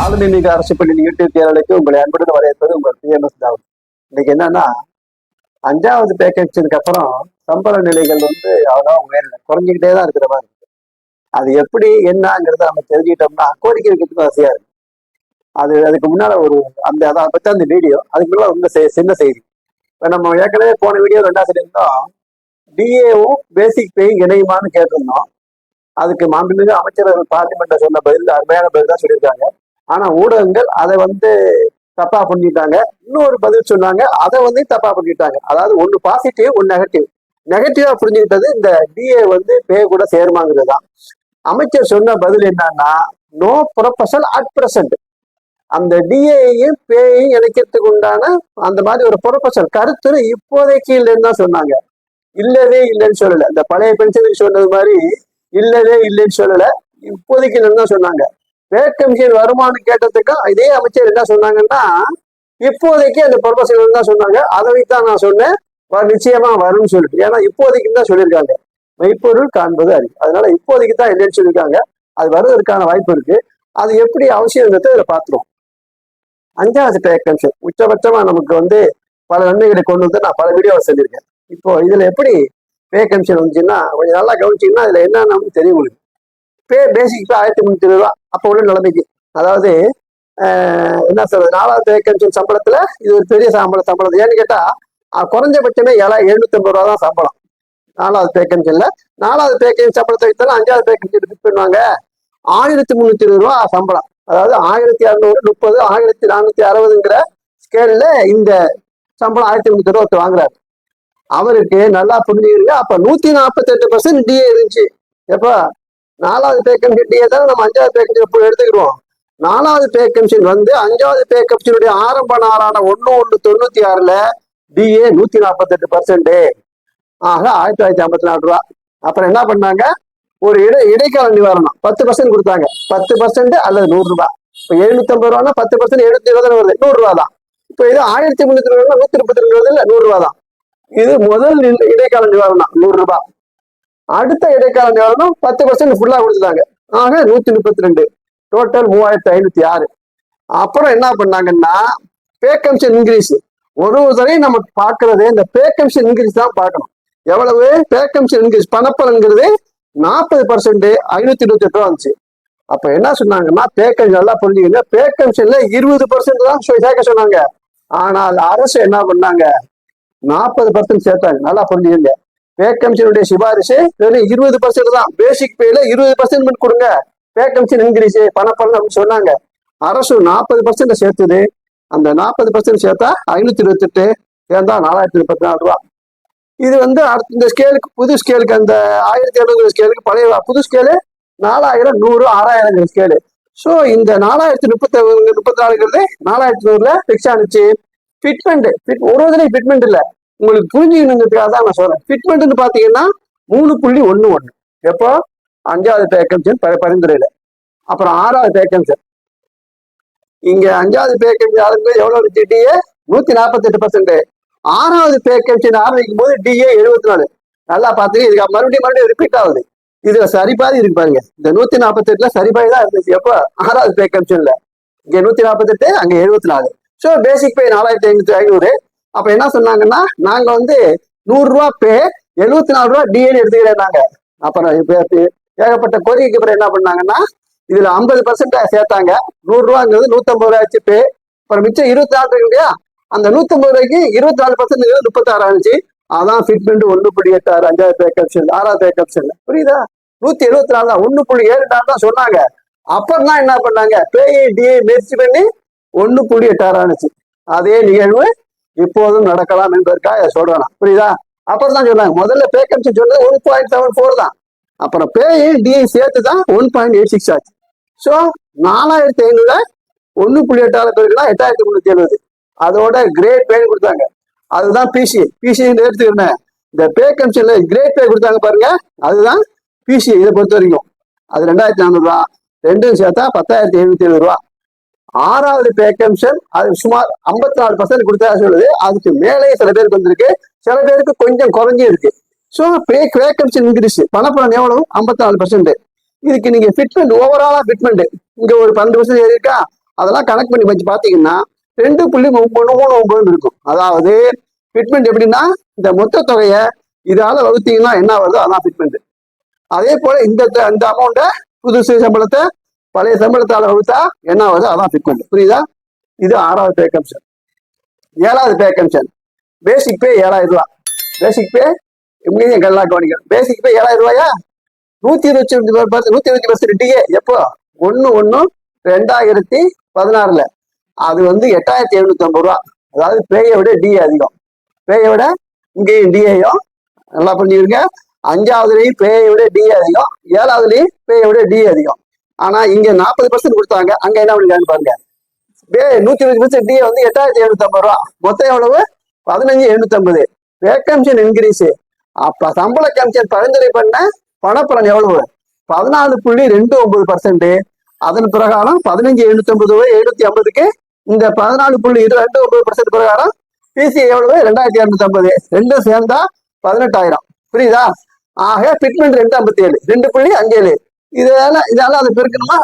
ஆளுநர் அரசு பள்ளி யூடியூப் சேனலுக்கு உங்களை அன்புடன் வரவேற்பது உங்கள் பிஎம்எஸ் தாவூத் இன்னைக்கு என்னன்னா அஞ்சாவது பேக்கேஜுக்கு அப்புறம் சம்பள நிலைகள் வந்து அவ்வளோ உயரல. குறைஞ்சிக்கிட்டே தான் இருக்கிற மாதிரி இருக்கு. அது எப்படி என்னங்கிறத நம்ம தெரிஞ்சுக்கிட்டோம்னா கோரிக்கை வைக்கிறதுக்கு வசதியா இருக்கு. அது அதுக்கு முன்னால ஒரு அந்த அதை பத்தி அந்த வீடியோ அதுக்கு முன்னால ரொம்ப சின்ன செய்தி. இப்போ நம்ம ஏற்கனவே போன வீடியோ ரெண்டாவது சொல்லியிருந்தோம் டிஏவும் பேசிக் பேயும் இணையுமான்னு கேட்டிருந்தோம். அதுக்கு மாண்புமிகு அமைச்சர்கள் பார்லிமெண்ட்டை சொன்ன பதில் அருமையான பதில் தான் சொல்லியிருக்காங்க. ஆனா ஊடகங்கள் அதை வந்து தப்பா பண்ணிட்டாங்க. இன்னொரு பதில் சொன்னாங்க அதை வந்து தப்பா பண்ணிட்டாங்க. அதாவது ஒன்னு பாசிட்டிவ் ஒன்னு நெகட்டிவ் நெகட்டிவா புரிஞ்சுக்கிட்டது இந்த டிஏ வந்து பே கூட சேருமாங்கிறது தான் அமைச்சர் சொன்ன பதில் என்னன்னா நோ ப்ரொபஷல் அட் பிரசன்ட் அந்த டிஏயையும் பேயையும் இணைக்கிறதுக்கு உண்டான அந்த மாதிரி ஒரு ப்ரொபஷல் கருத்து இப்போதைக்கு இல்லைன்னு தான் சொன்னாங்க. இல்லவே இல்லைன்னு சொல்லலை. இந்த பழைய பென்ஷனுக்கு சொன்னது மாதிரி இல்லவே இல்லைன்னு சொல்லலை. இப்போதைக்கு இல்லைன்னு தான் சொன்னாங்க. பே கமிஷன் வருமானு கேட்டதுக்கும் இதே அமைச்சர் என்ன சொன்னாங்கன்னா இப்போதைக்கு அந்த பர்பஸ் தான் சொன்னாங்க. அதை தான் நான் சொன்னேன். நிச்சயமா வரும்னு சொல்லிட்டு. ஏன்னா இப்போதைக்கு தான் சொல்லியிருக்காங்க. மெய்ப்பொருள் காண்பது அறிவு. அதனால இப்போதைக்கு தான் என்னன்னு சொல்லியிருக்காங்க. அது வருவதற்கான வாய்ப்பு இருக்கு. அது எப்படி அவசியங்கிறத இதில் பார்த்துருவோம். அஞ்சாவது டேக் கமிஷன் உச்சபட்சமா நமக்கு வந்து பல நன்மைகளை கொண்டு வந்து நான் பல வீடியோவை சொல்லியிருக்கேன். இப்போ இதுல எப்படி பே கமிஷன் வந்துச்சுன்னா கொஞ்சம் நல்லா கவனிச்சிங்கன்னா இதுல என்னன்னு தெரியும் உங்களுக்கு. பே பேசிக் பே ஆயிரத்தி முந்நூத்தி இருபது ரூபா. அப்போ உள்ள நிலைமைக்கு. அதாவது என்ன சொல்றது? நாலாவது வேக்கன்சி சம்பளத்துல இது ஒரு பெரிய சம்பளம் சம்பளம். ஏன்னு கேட்டா குறைஞ்சபட்சமே ஏழா எழுநூத்தி ஐம்பது ரூபா தான் சம்பளம். நாலாவது பே நாலாவது பே சம்பளத்தை வைத்தாலும் அஞ்சாவது பேக்கன்சி கமிஷன் பண்ணுவாங்க. ஆயிரத்தி முந்நூத்தி இருபது ரூபா சம்பளம். அதாவது ஆயிரத்தி அறுநூறு முப்பது ஆயிரத்தி நானூத்தி அறுபதுங்கிற ஸ்கேல்ல இந்த சம்பளம் ஆயிரத்தி முந்நூத்தி இருபத்தி வாங்குறாரு. அவருக்கு நல்லா புரிஞ்சுக்கிறீங்க. அப்ப நூத்தி நாற்பத்தி எட்டு பர்சன்ட் டிஏ இருந்துச்சு. எப்போ? நாலாவது பே தான் நம்ம அஞ்சாவது பே போய் எடுத்துக்கிறோம் நாலாவது பே வந்து அஞ்சாவது பே ஆரம்ப நாளான ஒண்ணு ஒன்னு தொண்ணூத்தி ஆறுல டிஏ நூத்தி நாற்பத்தி எட்டு பர்சன்ட் ஆக ஆயிரத்தி தொள்ளாயிரத்தி ஐம்பத்தி நாலு ரூபா. அப்புறம் என்ன பண்ணாங்க? ஒரு இடை இடைக்கால நிவாரணம். பத்து பர்சன்ட் கொடுத்தாங்க. பத்து பர்சன்ட் அல்லது நூறு ரூபாய் இப்போ எழுநூத்தி ஐம்பது ரூபானா பத்து பர்சன்ட் எழுநூத்தி இருபது வருது. நூறு ரூபா தான் இப்போ இது ஆயிரத்தி முன்னூத்தி இருபது நூத்தி முப்பத்தி ரெண்டு வருது இல்ல நூறு ரூபா தான் இது முதல் இடைக்கால நிவாரணம். நூறு ரூபாய் அடுத்த இடைக்கால நிவாரணம் பத்து பர்சன்ட் ஃபுல்லா கொடுத்துட்டாங்க. ஆக நூத்தி முப்பத்தி ரெண்டு டோட்டல் மூவாயிரத்தி ஐநூத்தி ஆறு. அப்புறம் என்ன பண்ணாங்கன்னா பே கமிஷன் இன்க்ரீஸ் ஒரு தரையும் நம்ம பார்க்கறது இந்த பே கமிஷன் இன்க்ரீஸ் தான் பார்க்கணும். எவ்வளவு? பே கமிஷன் இன்க்ரீஸ் பணப்பலங்கிறது நாற்பது பர்சன்ட் ஐநூத்தி இருபத்தி எட்டு ரூபா இருந்துச்சு அப்ப என்ன சொன்னாங்கன்னா பே கமிஷன் நல்லா புரிஞ்சுக்கல பே கமிஷன்ல இருபது பர்சன்ட் தான் சேர்க்க சொன்னாங்க. ஆனால் அரசு என்ன பண்ணாங்க? நாற்பது பர்சன்ட் சேர்த்தாங்க. நல்லா புரிஞ்சுக்கங்க. பே சிபாரிசு வெறும் இருபது பர்சன்ட் தான். பேசிக் பேல இருபது பர்சன்ட் கொடுங்க. பே இன்க்ரீஸ் பணப்பலன் அப்படின்னு சொன்னாங்க. அரசு நாற்பது பர்சன்ட் சேர்த்துது. அந்த நாற்பது பர்சன்ட் சேர்த்தா ஐநூத்தி இருபத்தெட்டு சேர்ந்தா நாலாயிரத்தி முப்பத்தி நாலு ரூபா. இது வந்து அடுத்த இந்த ஸ்கேலுக்கு புது ஸ்கேலுக்கு அந்த ஆயிரத்தி எழுநூறு ஸ்கேலுக்கு பழைய புது ஸ்கேலு நாலாயிரம் நூறு ஆறாயிரம் ஸ்கேலு ஸோ இந்த நாலாயிரத்தி முப்பத்தி முப்பத்தி நாலுங்கிறது நாலாயிரத்தி நூறுல ஃபிக்ஸ் ஆனிச்சு. ஃபிட்மெண்ட் ஃபிட் ஒரு இதுலையும் ஃபிட்மெண்ட் இல்லை. உங்களுக்கு புரிஞ்சுக்கணுங்கிறதுக்காக தான் நான் சொல்றேன். ஃபிட்மெண்ட்னு பார்த்தீங்கன்னா மூணு புள்ளி ஒன்று ஒன்று எப்போ? அஞ்சாவது பேக்கம்சன் பரிந்துரையில. அப்புறம் ஆறாவது பேக்கம்சன் இங்க அஞ்சாவது பேக்கம்சன் ஆரம்பிக்கும் எவ்வளவு இருந்துச்சு டிஏ நூத்தி நாற்பத்தெட்டு பர்சன்ட் ஆறாவது பேக்கம்சன் ஆரம்பிக்கும் போது டிஏ எழுபத்தி நாலு நல்லா பார்த்துட்டு இதுக்கு மறுபடியும் மறுபடியும் ரிப்பீட் ஆகுது. இதுல சரிபாதி இருக்கு பாருங்க. இந்த நூத்தி நாற்பத்தி எட்டுல சரிபாதி தான் இருந்துச்சு. எப்போ? ஆறாவது பே கமிஷன்ல இங்க நூத்தி நாற்பத்தெட்டு அங்க எழுபத்தி நாலு ஸோ பேசிக் பே நாலாயிரத்தி ஐநூத்தி ஐநூறு. அப்ப என்ன சொன்னாங்கன்னா நாங்க வந்து நூறு ரூபா பே எழுபத்தி நாலு ரூபா டிஏன்னு எடுத்துக்கிறேன் நாங்க. அப்புறம் ஏகப்பட்ட கோரிக்கைக்கு அப்புறம் என்ன பண்ணாங்கன்னா இதுல ஐம்பது பர்சன்ட் சேர்த்தாங்க. நூறு ரூபாங்கிறது நூத்தம்பது ரூபாய் ஆச்சு பே. அப்புறம் மிச்சம் இருபத்தி நாலு இருக்கு இல்லையா? அந்த நூத்தம்பது ரூபாய்க்கு இருபத்தி நாலு பர்சன்ட் முப்பத்தாறு ஆச்சு அதான் ஃபிட்மெண்ட் ஒன்று புள்ளி எட்டு ஆறு அஞ்சாவது பே ஆறாவது பே கமிஷன் புரியுதா? நூத்தி எழுபத்தி நாலு தான் ஒண்ணு புள்ளி ஏழு நாள் தான் சொன்னாங்க. அப்புறம் தான் என்ன பண்ணாங்க? பேஏ டிஏ முயற்சி பண்ணி ஒன்று புள்ளி எட்டு ஆறு அதே நிகழ்வு இப்போதும் நடக்கலாம் என்பதற்காக சொல்றேன் புரியுதா? அப்புறம் தான் சொன்னாங்க. முதல்ல பே கமிஷன் சொன்னது ஒன் பாயிண்ட் செவன் ஃபோர் தான். அப்புறம் பேயும் டிஏ சேர்த்து தான் ஒன் பாயிண்ட் எயிட் சிக்ஸ் ஆச்சு. ஸோ நாலாயிரத்தி ஐநூறுல ஒன்று புள்ளி எட்டாயிரம் பேருக்குனா எட்டாயிரத்தி முன்னூத்தி எழுபது. அதோட கிரேட் பே கொடுத்தாங்க. அதுதான் பிசி பிசி எடுத்துக்கிறேன் இந்த பே கமிஷன்ல கிரேட் பே கொடுத்தாங்க பாருங்க. அதுதான் பிசி இதை பொறுத்த வரைக்கும். அது ரெண்டாயிரத்தி நானூறுரூவா ரெண்டும் சேர்த்தா பத்தாயிரத்தி எழுநூத்தி எழுபது ரூபா. ஆறாவது பே கமிஷன் அது சுமார் ஐம்பத்தி நாலு பர்சன்ட் கொடுத்தா சொல்லுது. அதுக்கு மேலேயே சில பேருக்கு வந்திருக்கு. சில பேருக்கு கொஞ்சம் குறைஞ்சி இருக்கு. So pay pay commission increase பணப்பலன் எவ்வளவு? ஐம்பத்தி நாலு பர்சன்ட் இதுக்கு நீங்க ஃபிட்மெண்ட் ஓவராலா ஃபிட்மெண்ட் இங்க ஒரு பன்னெண்டு பர்சன்ட் இருக்கா? அதெல்லாம் கனெக்ட் பண்ணி வச்சு பார்த்தீங்கன்னா ரெண்டு புள்ளி ஒன்பது மூணு ஒன்பதுன்னு இருக்கும். அதாவது ஃபிட்மெண்ட் எப்படின்னா இந்த மொத்த தொகையை இதால வகுத்தீங்கன்னா என்ன வருதோ அதான் ஃபிட்மெண்ட் அதே போல இந்த அந்த அமௌண்ட்டை புதுசு சம்பளத்தை பழைய சம்பளத்தால வகுத்தா என்ன ஆகுது? அதான் ஃபிட்மெண்ட் புரியுதா? இது ஆறாவது பே கமிஷன் ஏழாவது பே கமிஷன் பேசிக் பே ஏழாயிரம் ரூபா பேசிக் பே இங்கேயும் எல்லாம் கவனிக்கணும். பேசிக் பே ஏழாயிரம் ரூபாயா? நூத்தி இருபத்தி பர்சன்ட் நூத்தி இருபத்தி பர்சன்ட் டிஏ எப்போ? ஒன்று ஒன்று ரெண்டாயிரத்தி பதினாறுல. அது வந்து எட்டாயிரத்தி எழுநூத்தி ஐம்பது ரூபா. அதாவது பேயை விட டிஏ அதிகம். பேயை விட இங்கேயும் டிஏயும் நல்லா புரிஞ்சுக்கிறீங்க அஞ்சாவதுலேயும் பேயை விட டிஏ அதிகம். ஏழாவதுலேயும் பேயை விட டிஏ அதிகம். ஆனா இங்க நாற்பது பர்சன்ட் கொடுத்தாங்க. அங்க என்ன பண்ணிருக்காங்க பாருங்க. பே நூத்தி இருபது பர்சன்ட் டிஏ வந்து எட்டாயிரத்தி எழுநூத்தி ஐம்பது ரூபா. மொத்தம் எவ்வளவு? பதினஞ்சு எழுநூத்தி ஐம்பது வேக்கம்ஷன் இன்க்ரீஸ் அப்ப சம்பள கமிஷன் பரிந்துரை பண்ண பணப்பலன் எவ்வளவு? பதினாலு புள்ளி ரெண்டு ஒன்பது பர்சன்ட் அதன் பிரகாரம் பதினஞ்சு எழுநூத்தி ஐம்பது ரூபாய் எழுநூத்தி ஐம்பதுக்கு இந்த பதினாலு புள்ளி இரு ரெண்டு ஒன்பது பர்சன்ட் பிரகாரம் பிசி எவ்வளவு? ரெண்டாயிரத்தி இரநூத்தி ஐம்பது ரெண்டும் சேர்ந்தா பதினெட்டாயிரம். புரியுதா? ஆக பிட்மெண்ட் ரெண்டு ஐம்பத்தி ஏழு ரெண்டு புள்ளி அஞ்சு ஏழு இதால இதால அதை பெருக்கணுமா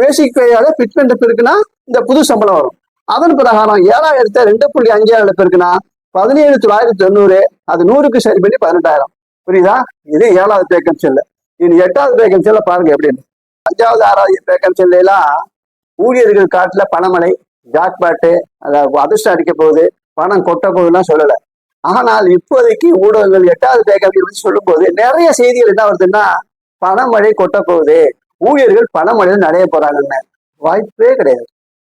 பேசிக் பேயோட பிட்மெண்ட் பெருக்குனா இந்த புது சம்பளம் வரும். அதன் பிரகாரம் ஏழாயிரத்தை ரெண்டு புள்ளி அஞ்சு ஏழு பெருக்குனா பதினேழு தொள்ளாயிரத்தி தொண்ணூறு அது நூறுக்கு சரி பண்ணி பதினெட்டாயிரம். புரியுதா? இது ஏழாவது பேக்கம் இனி எட்டாவது பேக்கம் செல்ல பாருங்க எப்படின்னு. அஞ்சாவது ஆறாவது பேக்கம் செல்லாம் ஊழியர்கள் காட்டுல பணமழை ஜாக்பாட்டு அதாவது அதிர்ஷ்டம் அடிக்க போகுது பணம் கொட்ட போகுதுலாம் சொல்லல. ஆனால் இப்போதைக்கு ஊடகங்கள் எட்டாவது பேக்கம் சொல்லும் போது நிறைய செய்திகள் என்ன வருதுன்னா பணமழை கொட்ட போகுது ஊழியர்கள் பணமழையில் நடைய போறாங்கன்னு வாய்ப்பே கிடையாது.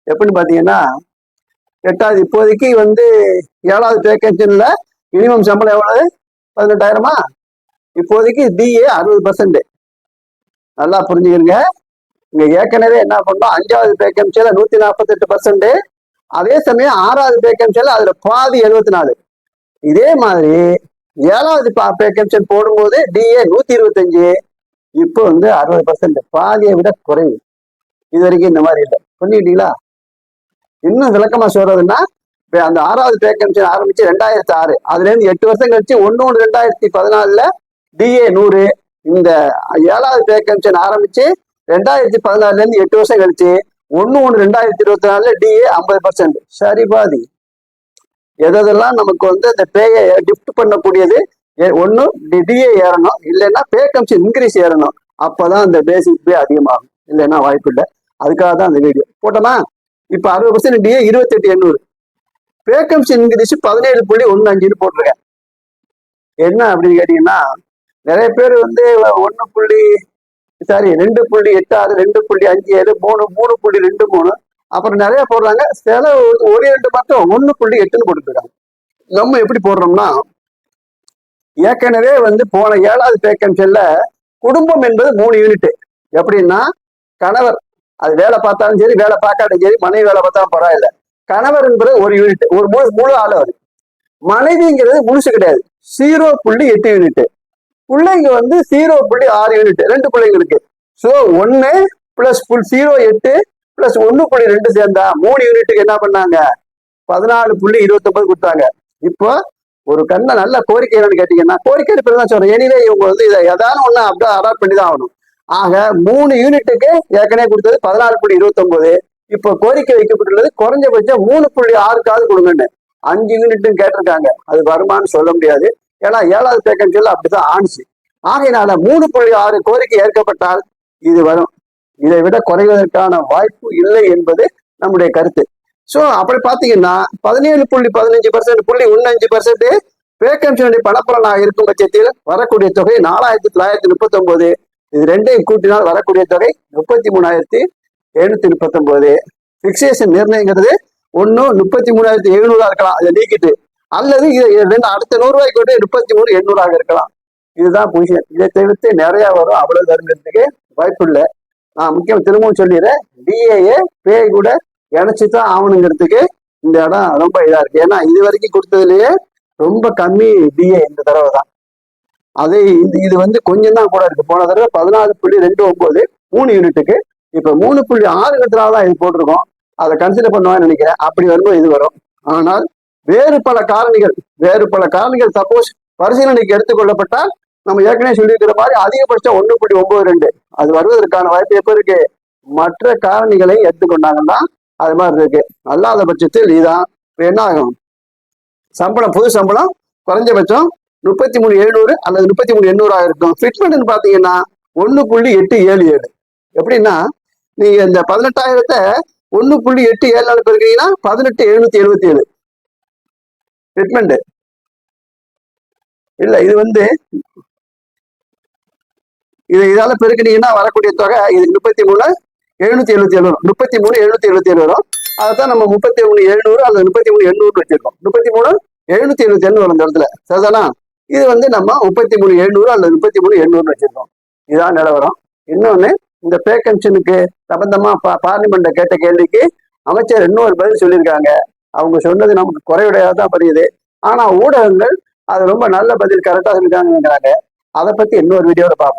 எப்படின்னு பார்த்தீங்கன்னா எட்டாவது இப்போதைக்கு வந்து ஏழாவது பேக்கேஜன்ல மினிமம் சம்பளம் எவ்வளவு? பதினெட்டாயிரமா? இப்போதைக்கு டிஏ அறுபது பர்சன்ட் நல்லா புரிஞ்சுக்கிறீங்க இங்க ஏற்கனவே என்ன பண்ணோம்? அஞ்சாவது பேக்கம்சியில நூத்தி நாற்பத்தெட்டு பர்சன்ட் அதே சமயம் ஆறாவது பேக்கம்சியில அதுல பாதி எழுபத்தி நாலு இதே மாதிரி ஏழாவது பேக்கம்சன் போடும்போது டிஏ நூத்தி இருபத்தஞ்சு. இப்போ வந்து அறுபது பர்சன்ட் பாதியை விட குறைவு. இது வரைக்கும் இந்த மாதிரி இல்லை. பண்ணிட்டீங்களா இன்னும் விளக்கமா சொல்றதுன்னா இப்ப அந்த ஆறாவது பே கமிஷன் ஆரம்பிச்சு ரெண்டாயிரத்தி ஆறு அதுல இருந்து எட்டு வருஷம் கழிச்சு ஒன்னு ஒன்று ரெண்டாயிரத்தி பதினாலுல டிஏ நூறு. இந்த ஏழாவது பே கமிஷன் ஆரம்பிச்சு ரெண்டாயிரத்தி பதினாலுல இருந்து எட்டு வருஷம் கழிச்சு ஒன்னு ஒன்று ரெண்டாயிரத்தி இருபத்தி நாலுல டிஏ ஐம்பது பர்சன்ட் சரி பாதி. எதெல்லாம் நமக்கு வந்து அந்த பேயை கிஃப்ட் பண்ணக்கூடியது? ஒன்னு டிஏ ஏறணும். இல்லைன்னா பே கமிஷன் இன்க்ரீஸ் ஏறணும். அப்பதான் அந்த பேசிக் பே அதிகமாகும். இல்லைன்னா வாய்ப்பு இல்லை. அதுக்காக தான் அந்த வீடியோ போட்டோமா? இப்ப அறுபது பர்சன்ட் டிஏ இருபத்தெட்டு எண்ணூறு. பே கமிஷன் இன்க்ரீஸ் பதினேழு புள்ளி ஒன்று அஞ்சுன்னு போட்டிருக்கேன். என்ன அப்படின்னு கேட்டீங்கன்னா நிறைய பேர் வந்து ஒன்று புள்ளி சாரி ரெண்டு புள்ளி எட்டு ஆறு ரெண்டு புள்ளி அஞ்சு ஏழு மூணு மூணு புள்ளி ரெண்டு மூணு. அப்புறம் நிறைய போடுறாங்க. சில ஒரு- ஒரு ரெண்டு மட்டும் ஒன்று புள்ளி எட்டுன்னு போட்டுருக்காங்க நம்ம எப்படி போடுறோம்னா ஏற்கனவே வந்து போன ஏழாவது பே குடும்பம் என்பது மூணு யூனிட் எப்படின்னா கணவர் அது வேலை பார்த்தாலும் சரி வேலை பார்க்காட்டும் சரி மனைவி வேலை பார்த்தாலும் பரவாயில்ல. கணவர் என்பது ஒரு யூனிட் ஒரு முழு முழு ஆளு அது மனைவிங்கிறது முழுசு கிடையாது. ஜீரோ புள்ளி எட்டு யூனிட் பிள்ளைங்க வந்து ஜீரோ புள்ளி ஆறு யூனிட் ரெண்டு பிள்ளைங்க இருக்கு. ஸோ ஒன்னு பிளஸ் புல் ஜீரோ எட்டு பிளஸ் ஒன்னு புள்ளி ரெண்டு சேர்ந்தா மூணு யூனிட்டுக்கு என்ன பண்ணாங்க? பதினாலு புள்ளி இருபத்தொன்பது கொடுத்தாங்க. இப்போ ஒரு கண்ண நல்ல கோரிக்கை என்னன்னு கேட்டீங்கன்னா கோரிக்கை எடுப்பது தான் சொல்றேன். எனிவே இவங்க வந்து இதை எதாவது ஒண்ணு அப்படியே அடாப்ட் பண்ணி தான் ஆகணும். ஆக மூணு யூனிட்டுக்கு ஏற்கனவே கொடுத்தது பதினாலு புள்ளி இருபத்தொன்பது. இப்போ கோரிக்கை வைக்கப்பட்டுள்ளது. குறைஞ்சபட்சம் மூணு புள்ளி ஆறுக்காவது கொடுங்கன்னு. அஞ்சு யூனிட்டும் கேட்டிருக்காங்க. அது வருமானு சொல்ல முடியாது. ஏன்னா ஏழாவது பேக்கன்சியில் அப்படிதான் ஆணுச்சு. ஆகையினால மூணு புள்ளி ஆறு கோரிக்கை ஏற்கப்பட்டால் இது வரும். இதை விட குறைவதற்கான வாய்ப்பு இல்லை என்பது நம்முடைய கருத்து. ஸோ அப்படி பார்த்தீங்கன்னா பதினேழு புள்ளி பதினஞ்சு பர்சன்ட் புள்ளி ஒன்று அஞ்சு பர்சன்ட் வேக்கன்சியுடைய பணப்பலனாக இருக்கும் பட்சத்தில் வரக்கூடிய தொகை நாலாயிரத்தி தொள்ளாயிரத்தி முப்பத்தி ஒன்பது இது ரெண்டையும் கூட்டினால் வரக்கூடிய தொகை முப்பத்தி மூணாயிரத்தி எழுநூத்தி முப்பத்தொன்பது. பிக்சேஷன் நிர்ணயங்கிறது ஒன்று முப்பத்தி மூணாயிரத்தி எழுநூறா இருக்கலாம் அதை நீக்கிட்டு. அல்லது இது ரெண்டு அடுத்த நூறுரூவாய்க்கு கொண்டு முப்பத்தி மூணு எண்ணூறாக இருக்கலாம். இதுதான் பொசிஷன் இதை தவிர்த்து நிறைய வரும். அவ்வளவு தருங்கிறதுக்கு வாய்ப்பு இல்லை. நான் முக்கியம் திரும்பவும் சொல்லிடுறேன். டிஏஏ பே கூட இணைச்சு தான் ஆகணுங்கிறதுக்கு இந்த இடம் ரொம்ப இதா இருக்கு. ஏன்னா இது வரைக்கும் கொடுத்ததுலயே ரொம்ப கம்மி டிஏ இந்த தடவை தான். அதே இது இது வந்து கொஞ்சம் தான் கூட இருக்கு. போன தடவை பதினாறு புள்ளி ரெண்டு ஒன்பது மூணு யூனிட்டுக்கு இப்ப மூணு புள்ளி ஆறு ஆறுங்கிறதுனால தான் இது போட்டிருக்கோம். அதை கன்சிடர் பண்ணுவான்னு நினைக்கிறேன். அப்படி வரும்போது இது வரும். ஆனால் வேறு பல காரணிகள் வேறு பல காரணிகள் சப்போஸ் பரிசீலனைக்கு எடுத்துக்கொள்ளப்பட்டால் நம்ம ஏற்கனவே சொல்லியிருக்கிற மாதிரி அதிகபட்சம் ஒன்று புள்ளி ஒன்பது ரெண்டு. அது வருவதற்கான வாய்ப்பு எப்போ இருக்கு? மற்ற காரணிகளை எடுத்துக்கொண்டாங்கன்னா அது மாதிரி இருக்கு. அல்லாத பட்சத்தில் இதான் என்ன ஆகும்? சம்பளம் புது சம்பளம் குறைஞ்சபட்சம் முப்பத்தி மூணு எழுநூறு அல்லது முப்பத்தி மூணு எண்ணூறு இருக்கும். ஃபிட்மெண்ட்னு பார்த்தீங்கன்னா ஒன்று புள்ளி எட்டு ஏழு ஏழு. எப்படின்னா நீங்கள் இந்த பதினெட்டாயிரத்தை ஒன்று புள்ளி எட்டு ஏழு நாள் பதினெட்டு எழுநூத்தி எழுபத்தி ஏழு ஃபிட்மெண்ட் இல்லை இது வந்து இது இதால பெருக்கினீங்கன்னா வரக்கூடிய தொகை இது முப்பத்தி மூணு எழுநூத்தி எழுபத்தி ஏழு வரும். முப்பத்தி மூணு எழுநூத்தி எழுபத்தி ஏழு வரும். அதைத்தான் நம்ம முப்பத்தி மூணு எழுநூறு அல்லது முப்பத்தி மூணு எண்ணூறு வச்சிருக்கோம். முப்பத்தி மூணு எழுநூத்தி எழுபத்தி ஏழு வரும் இந்த இடத்துல. சரிதானா? இது வந்து நம்ம முப்பத்தி மூணு எழுநூறு அல்லது முப்பத்தி மூணு எண்ணூறு வச்சிருக்கோம். இதான் நிலவரம் இன்னொன்னு இந்த பேக்கன்ஷனுக்கு சம்பந்தமா பா- பார்லிமெண்ட்ல கேட்ட கேள்விக்கு அமைச்சர் இன்னொரு பதில் சொல்லியிருக்காங்க. அவங்க சொன்னது நமக்கு குறைவுடையதா தான் புரியுது. ஆனா ஊடகங்கள் அது ரொம்ப நல்ல பதில் கரெக்டாக சொல்லிட்டாங்கிறாங்க அதை பத்தி இன்னொரு வீடியோவில் பார்ப்போம்.